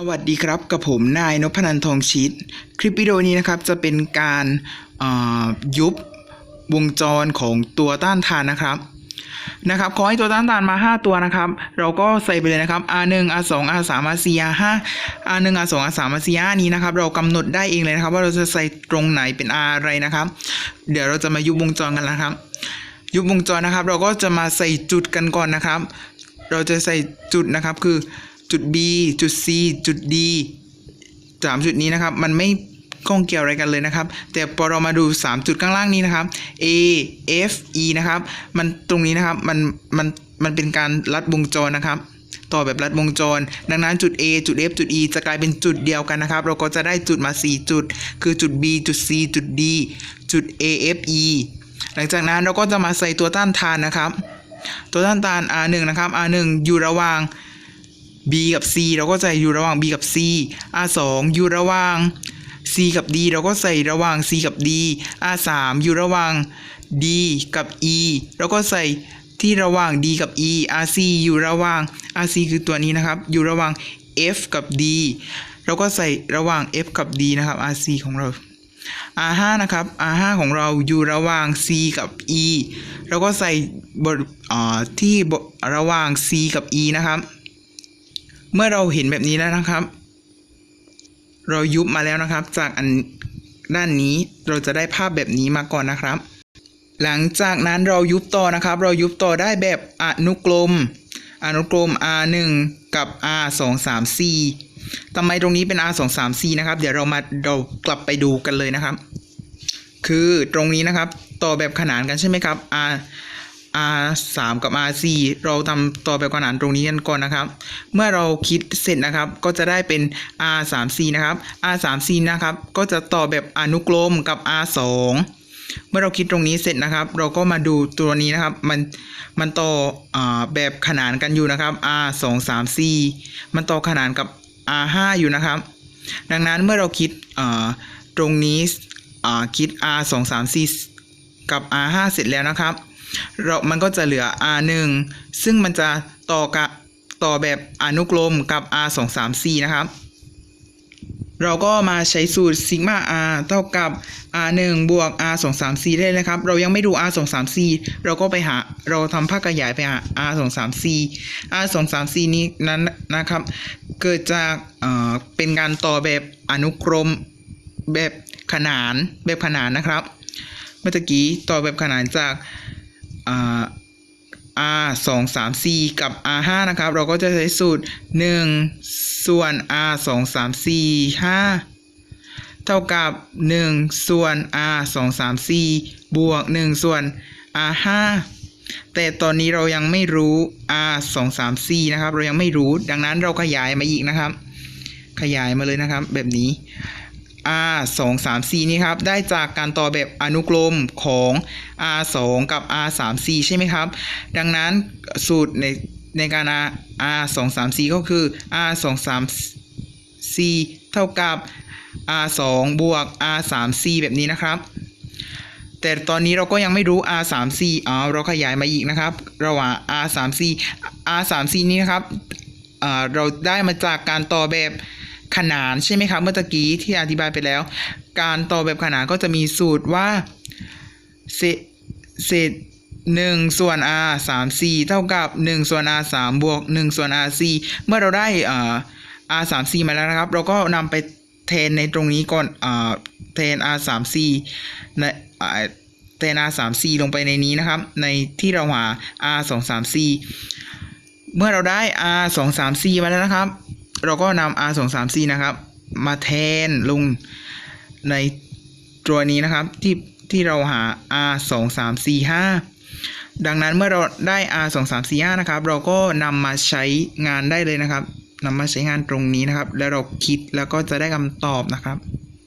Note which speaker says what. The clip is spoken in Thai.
Speaker 1: สวัสดีครับกับผมนายนพนันทองชิด คลิปวิดีโอนี้นะครับจะเป็นการยุบวงจรของตัวต้านทานนะครับนะครับขอให้ตัวต้านทานมา 5 ตัวนะครับ เราก็ใส่ไปเลยนะครับ R1 R2 R3 R4 R5 R1 R2 R3 R4 R นี้นะครับ เรากำหนดได้เองเลยนะครับ ว่าเราจะใส่ตรงไหนเป็น R อะไรนะครับ เดี๋ยวเราจะมายุบวงจรกันนะครับ ยุบวงจรนะครับ เราก็จะมาใส่จุดกันก่อนนะครับ เราจะใส่จุดนะครับคือ จุด B จุด C จุด D สามจุดนี้นะครับ มันไม่ข้องเกี่ยวอะไรกันเลยนะครับ แต่พอเรามาดู 3 จุดข้างล่างนี้นะครับ A F E นะครับ มันตรงนี้นะครับ มัน มัน มันเป็นการลัดวงจรนะครับ ต่อแบบลัดวงจร ดังนั้นจุด A จุด F จุด E จะกลายเป็นจุดเดียวกันนะครับ เราก็จะได้จุดมา 4 จุด คือจุด B จุด C จุด D จุด A F E หลังจากนั้นเราก็จะมาใส่ตัวต้านทานนะครับ ตัวต้านทาน R1 นะครับ R1 อยู่ระหว่าง B กับ C เราก็ใส่อยู่ระหว่าง B กับ C R2 อยู่ระหว่าง C กับ D เราก็ใส่ระหว่าง C กับ D R3 อยู่ระหว่าง D กับ E เราก็ใส่ที่ระหว่าง D กับ E RC อยู่ระหว่าง RC คือตัวนี้นะครับ อยู่ระหว่าง F กับ D เราก็ใส่ระหว่าง F กับ D นะครับ RC ของเรา R5 นะครับ R5 ของเราอยู่ระหว่าง C กับ E เราก็ใส่บทที่ระหว่าง C กับ E นะครับ เมื่อเราเห็นแบบนี้แล้วนะครับ เรายุบมาแล้วนะครับ จากอันด้านนี้เราจะได้ภาพแบบนี้มาก่อนนะครับ หลังจากนั้นเรายุบต่อนะครับ เรายุบต่อได้แบบอนุกรม อนุกรม R1 กับ R2 3 4ทำไมตรงนี้เป็น R2 3 4นะครับ เดี๋ยวเรามาเรากลับไปดูกันเลยนะครับ คือตรงนี้นะครับ ต่อแบบขนานกันใช่ไหมครับ R R 3กับ R 4เราทำต่อแบบขนานตรงนี้กันก่อนนะครับ เมื่อเราคิดเสร็จนะครับ ก็จะได้เป็น R 3 4นะครับ R 3 4นะครับ ก็จะต่อแบบอนุกรมกับ R 2เมื่อเราคิดตรงนี้เสร็จนะครับ เราก็มาดูตัวนี้นะครับ มัน มันต่ออแบบขนานกันอยู่นะครับ R 2 3 4มันต่อขนานกับ R 5อยู่นะครับ ดังนั้นเมื่อเราคิดตรงนี้คิด R 2 3 4กับ R 5เสร็จแล้วนะครับ เรามันก็จะเหลือ R 1ซึ่งมันจะต่อกับต่อแบบอนุกรมกับ R 2 3 4นะครับ เราก็มาใช้สูตรซิกมา R เท่ากับ R 1บวก R 2 3 4ได้เลยนะครับ เรายังไม่ดู R 2 3 4เราก็ไปหาเราทำภาคขยายไปหา R 2 3 4 R 2 3 4นี้นั้นนะครับ เกิดจากเอ่อเป็นการต่อแบบอนุกรมแบบขนานแบบขนานนะครับ เมื่อกี้ต่อแบบขนานจาก R 2 3 4 กับ R 5นะครับ เราก็จะใช้สูตร 1 ส่วน R 2 3 4 5 เท่ากับ 1 ส่วน R 2 3 4 บวก 1 ส่วน R 5แต่ตอนนี้เรายังไม่รู้ R 2 3 4 นะครับ เรายังไม่รู้ ดังนั้นเราขยายมาอีกนะครับ ขยายมาเลยนะครับ แบบนี้ R 2 3 4นี่ครับได้จากการต่อแบบอนุกรมของ R 2กับ R 3 4ใช่ไหมครับ ดังนั้นสูตรในในการ R 2 3 4ก็คือ R 2 3 4เท่ากับ R 2บวก R 3 4แบบนี้นะครับ แต่ตอนนี้เราก็ยังไม่รู้ R 3 4อ๋อเราขยายมาอีกนะครับ ระหว่าง R 3 4 R 3 4นี้นะครับเราได้มาจากการต่อแบบ ขนานใช่ไหมครับเมื่อกี้ที่อธิบายไปแล้ว การต่อแบบขนานก็จะมีสูตรว่าเศษเศษหนึ่งส่วน r สามสี่เท่ากับหนึ่งส่วน r สามบวกหนึ่งส่วน r สี่เมื่อเราได้อ่า r สามสี่มาแล้วนะครับ เราก็นำไปแทนในตรงนี้ก่อนอ่าแทน r สามสี่ในแทน r สามสี่ลงไปในนี้นะครับ ในที่เราหา r สองสามสี่เมื่อเราได้ r สองสามสี่มาแล้วนะครับ เราก็นำ r สองสามสี่นะครับ มาแทนลงในตัวนี้นะครับที่ที่เราหา r สองสามสี่ห้าดังนั้นเมื่อเราได้ r สองสามสี่ห้านะครับ เราก็นำมาใช้งานได้เลยนะครับนำมาใช้งานตรงนี้นะครับ แล้วเราคิดแล้วก็จะได้คำตอบนะครับ